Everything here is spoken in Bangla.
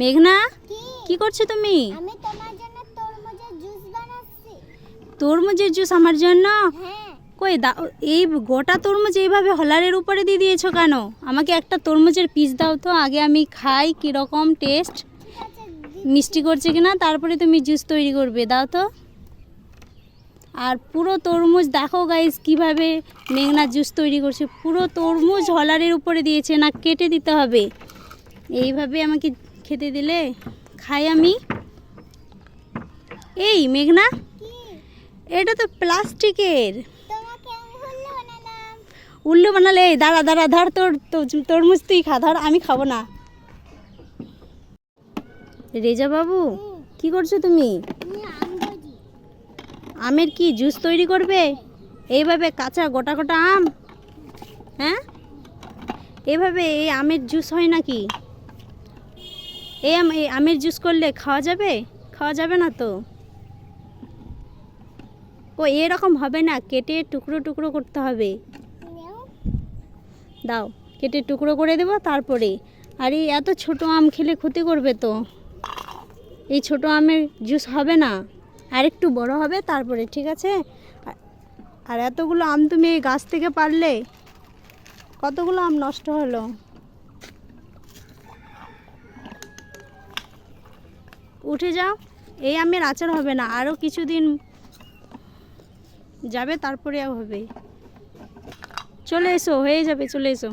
মেঘনা? কি? করছ তুমি? আমি তোমার জন্য তরমুজের জুস বানাচ্ছি। তরমুজের জুস আমার জন্য? হ্যাঁ। কই দা এই গোটা তরমুজ এইভাবে হলারের উপরে দিয়ে দিয়েছ কেন? আমাকে একটা তরমুজের পিস দাও তো আগে আমি খাই কীরকম টেস্ট মিষ্টি করছে কিনা? তারপরে তুমি জুস তৈরি করবে দাও তো। আর পুরো তরমুজ দেখো গাইস কীভাবে মেঘনা জুস তৈরি করছে। পুরো তরমুজ হলারের উপরে দিয়েছে না কেটে দিতে হবে? এইভাবে আমাকে খেতে দিলে? খাই আমি। এই, মেঘনা। এটা তো প্লাস্টিকের। উল্লু বানালে, এই, দাঁড়া দাঁড়া, ধর তোর তরমুজ তুই খা, ধর, আমি খাব না। রেজা বাবু, কি করছ তুমি? আমের কি, জুস তৈরি করবে? এইভাবে কাঁচা গোটা গোটা আম? হ্যাঁ? এভাবে এই আমের জুস হয় নাকি? এই আম, এই আমের জুস করলে খাওয়া যাবে? খাওয়া যাবে না তো? ও, এরকম হবে না, কেটে টুকরো টুকরো করতে হবে। দাও, কেটে টুকরো করে দেবো তারপরে। আর এই এত ছোট আম খেলে ক্ষতি করবে তো। এই ছোট আমের জুস হবে না। আর একটু বড় হবে তারপরে, ঠিক আছে? আর এতগুলো আম তুমি এই গাছ থেকে পারলে, কতগুলো আম নষ্ট হলো? উঠে যাও। এই আমের আচার হবে না আরও কিছুদিন যাবে, তারপরে হবে। চলে এসো, হয়ে যাবে, চলে এসো।